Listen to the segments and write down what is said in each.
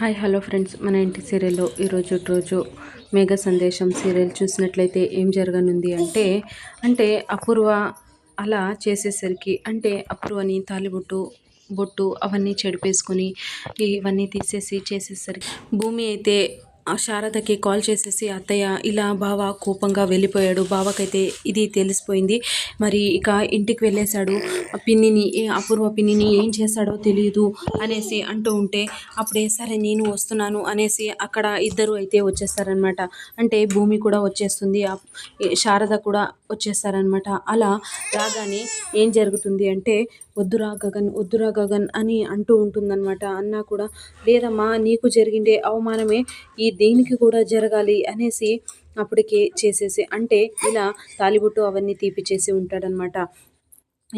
Hi hello friends. మన ఇంటి సీరియల్లో ఈరోజు రోజు మేఘ సందేశం సీరియల్ చూసినట్లయితే ఏం జరగనుంది అంటే అంటే అపూర్వ అలా చేసేసరికి అంటే అపూర్వని తాలిబొట్టు బొట్టు అవన్నీ చెడిపేసుకొని ఇవన్నీ తీసేసి చేసేసరికి భూమి అయితే శారదకి కాల్ చేసేసి అత్తయ్య ఇలా బావ కోపంగా వెళ్ళిపోయాడు. బావకైతే ఇది తెలిసిపోయింది. మరి ఇక ఇంటికి వెళ్ళేశాడు. పిన్నిని అపూర్వ పిన్నిని ఏం చేశాడో తెలియదు అనేసి అంటూ ఉంటే అప్పుడే సరే నేను వస్తున్నాను అనేసి అక్కడ ఇద్దరు అయితే వచ్చేస్తారనమాట అంటే భూమి కూడా వచ్చేస్తుంది. శారద కూడా వచ్చేస్తారనమాట అలా రాగానే ఏం జరుగుతుంది అంటే వద్దురా గగన్ వద్దురా గగన్ అని అంటూ ఉంటుందన్నమాట. అన్న కూడా లేదమ్మా నీకు జరిగిందే అవమానమే ఈ దేనికి కూడా జరగాలి అనేసి అప్పటికే చేసేసి అంటే ఇలా తాలిబుట్టు అవన్నీ తీపిచేసి ఉంటాడనమాట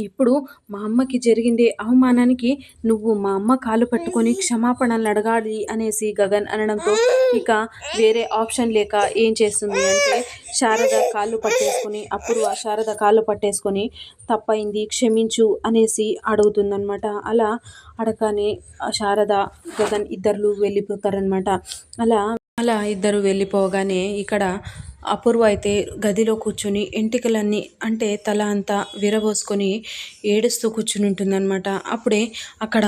ఇప్పుడు మా అమ్మకి జరిగిందే అవమానానికి నువ్వు మా అమ్మ కాలు పట్టుకొని క్షమాపణలు అడగాలి అనేసి గగన్ అనడంతో ఇక వేరే ఆప్షన్ లేక ఏం చేస్తుంది అంటే శారద కాళ్ళు పట్టేసుకొని అప్పుడు ఆ శారద కాళ్ళు పట్టేసుకొని తప్పైంది క్షమించు అనేసి అడుగుతుందనమాట అలా అడగానే శారద గగన్ ఇద్దరు వెళ్ళిపోతారనమాట అలా అలా ఇద్దరు వెళ్ళిపోగానే ఇక్కడ అపూర్వ అయితే గదిలో కూర్చొని ఎంటికలన్నీ అంటే తల అంతా విరబోసుకొని ఏడుస్తూ కూర్చుని ఉంటుందన్నమాట. అప్పుడే అక్కడ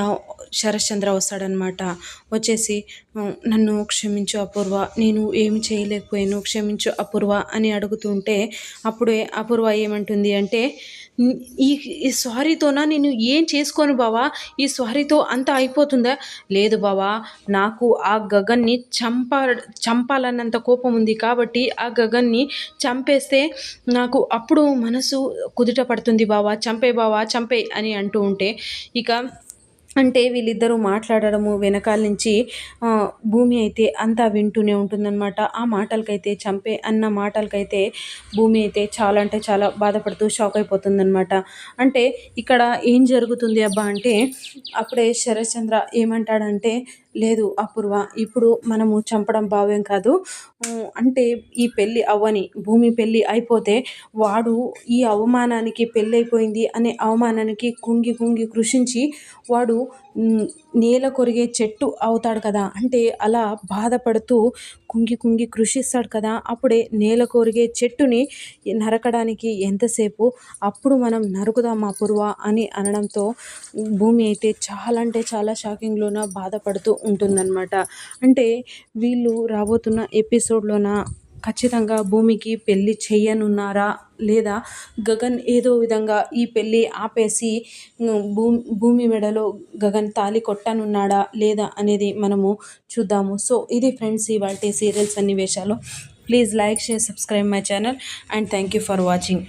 శరశ్చంద్ర వస్తాడనమాట వచ్చేసి నన్ను క్షమించు అపూర్వ. నేను ఏమి చేయలేకపోయాను. క్షమించు అపూర్వ అని అడుగుతుంటే అప్పుడే అపూర్వ ఏమంటుంది అంటే ఈ ఈ సారీతోనా నేను ఏం చేసుకోను బావా? ఈ సారీతో అంతా అయిపోతుందా? లేదు బావా. నాకు ఆ గగన్ని చంప చంపాలన్నంత కోపం ఉంది కాబట్టి ఆ గగన్ని చంపేస్తే నాకు అప్పుడు మనసు కుదుట పడుతుంది బావా. చంపే బావా చంపే అని అంటూ ఉంటే ఇక అంటే వీళ్ళిద్దరూ మాట్లాడడము వెనకాల నుంచి భూమి అయితే అంతా వింటూనే ఉంటుందన్నమాట. ఆ మాటలకైతే చంపే అన్న మాటలకైతే భూమి అయితే చాలా అంటే చాలా బాధపడుతూ షాక్ అయిపోతుందన్నమాట. అంటే ఇక్కడ ఏం జరుగుతుంది అబ్బా అంటే అప్పుడే శరత్చంద్ర ఏమంటాడంటే లేదు అపూర్వ ఇప్పుడు మనము చంపడం భావ్యం కాదు. అంటే ఈ పెళ్ళి అవ్వని భూమి పెళ్ళి అయిపోతే వాడు ఈ అవమానానికి పెళ్ళైపోయింది అనే అవమానానికి కుంగి కుంగి కృషించి వాడు నేల కొరిగే చెట్టు అవుతాడు కదా. అంటే అలా బాధపడుతూ కుంగి కుంగి కృషిస్తాడు కదా. అప్పుడే నేల కొరిగే చెట్టుని నరకడానికి ఎంతసేపు? అప్పుడు మనం నరుకుదాం అపూర్వ అని అనడంతో భూమి అయితే చాలా అంటే చాలా షాకింగ్లోన బాధపడుతూ ఉంటుందన్నమాట. అంటే వీళ్ళు రాబోతున్న ఎపిసోడ్లోన ఖచ్చితంగా భూమికి పెళ్ళి చేయనున్నారా? లేదా గగన్ ఏదో విధంగా ఈ పెళ్ళి ఆపేసి భూమి భూమి మెడలో గగన్ తాలి కొట్టనున్నాడా లేదా అనేది మనము చూద్దాము. సో ఇది ఫ్రెండ్స్ ఇవాళ సీరియల్ సన్నివేశాలు. Please like share subscribe my channel and thank you for watching.